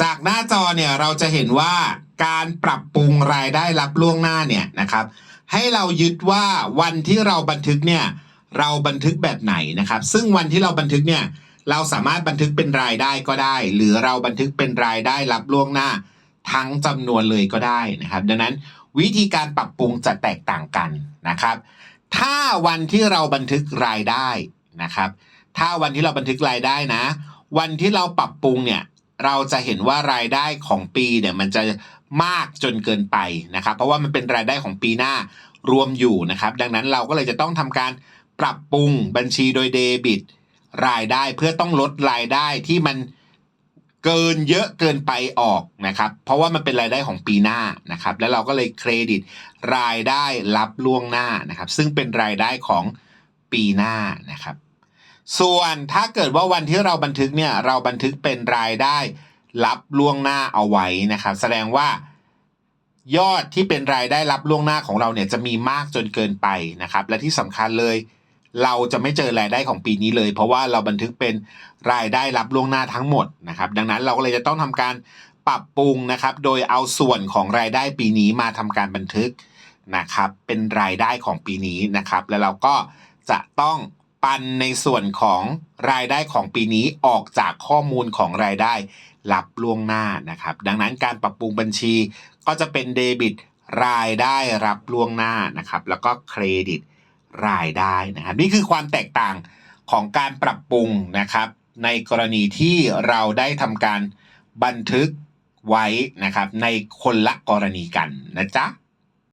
จากหน้าจอเนี่ยเราจะเห็นว่าการปรับปรุงรายได้รับล่วงหน้าเนี่ยนะครับ ให้เรายึดว่าวันที่เราบันทึกเนี่ยเราบันทึกแบบไหนนะครับ ซึ่งวันที่เราบันทึกเนี่ยเราสามารถบันทึกเป็นรายได้ก็ได้ หรือเราบันทึกเป็นรายได้รับล่วงหน้า ทั้งจำนวนเลยก็ได้นะครับ ดังนั้นวิธีการปรับปรุงจะแตกต่างกันนะครับ ถ้าวันที่เราบันทึกรายได้นะครับ ถ้าวันที่เราบันทึกรายได้นะ วันที่เราปรับปรุงเนี่ย เราจะเห็นว่ารายได้ของปีเนี่ยมันจะมากจนเกินไปนะครับ เพราะว่ามันเป็นรายได้ของปีหน้ารวมอยู่นะครับ ดังนั้นเราก็เลยจะต้องทำการปรับปรุงบัญชีโดยเดบิต รายได้เพื่อต้องลดรายได้ที่มันเกินเยอะเกินไปออกนะครับ เพราะว่ามันเป็นรายได้ของปีหน้านะครับ แล้วเราก็เลยเครดิตรายได้รับล่วงหน้านะครับ ซึ่งเป็นรายได้ของปีหน้านะครับ ส่วนถ้าเกิดว่าวันที่เราบันทึกเนี่ยเราบันทึกเป็นรายได้รับล่วงหน้าเอาไว้นะครับ แสดงว่ายอดที่เป็นรายได้รับล่วงหน้าของเราเนี่ยจะมีมากจนเกินไปนะครับ และที่สำคัญเลย เราจะไม่เจอรายได้ของปีนี้เลย เพราะว่าเราบันทึกเป็นรายได้รับล่วงหน้าทั้งหมดนะครับ ดังนั้นเราก็เลยจะต้องทำการปรับปรุงนะครับ โดยเอาส่วนของรายได้ปีนี้มาทำการบันทึกนะครับ เป็นรายได้ของปีนี้นะครับ แล้วเราก็จะต้อง ปันในส่วนของรายได้ของปีนี้ออกจากข้อมูลของรายได้รับล่วงหน้านะครับ ดังนั้นการปรับปรุงบัญชีก็จะเป็นเดบิตรายได้รับล่วงหน้านะครับ แล้วก็เครดิตรายได้นะครับ นี่คือความแตกต่างของการปรับปรุงนะครับ ในกรณีที่เราได้ทำการบันทึกไว้นะครับ ในคนละกรณีกันนะจ๊ะ